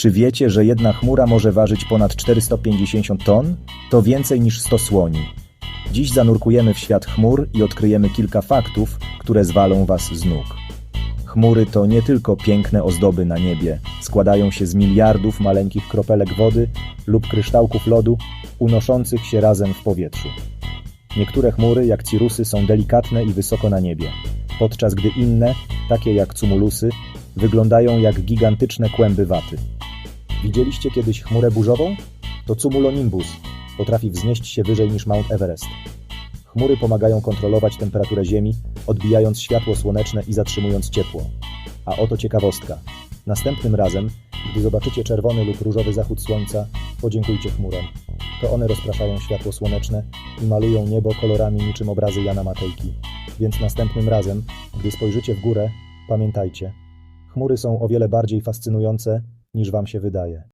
Czy wiecie, że jedna chmura może ważyć ponad 450 ton? To więcej niż 100 słoni. Dziś zanurkujemy w świat chmur i odkryjemy kilka faktów, które zwalą was z nóg. Chmury to nie tylko piękne ozdoby na niebie, składają się z miliardów maleńkich kropelek wody lub kryształków lodu unoszących się razem w powietrzu. Niektóre chmury, jak cirusy, są delikatne i wysoko na niebie, podczas gdy inne, takie jak cumulusy, wyglądają jak gigantyczne kłęby waty. Widzieliście kiedyś chmurę burzową? To cumulonimbus. Potrafi wznieść się wyżej niż Mount Everest. Chmury pomagają kontrolować temperaturę Ziemi, odbijając światło słoneczne i zatrzymując ciepło. A oto ciekawostka. Następnym razem, gdy zobaczycie czerwony lub różowy zachód słońca, podziękujcie chmurom. To one rozpraszają światło słoneczne i malują niebo kolorami niczym obrazy Jana Matejki. Więc następnym razem, gdy spojrzycie w górę, pamiętajcie. Chmury są o wiele bardziej fascynujące, niż wam się wydaje.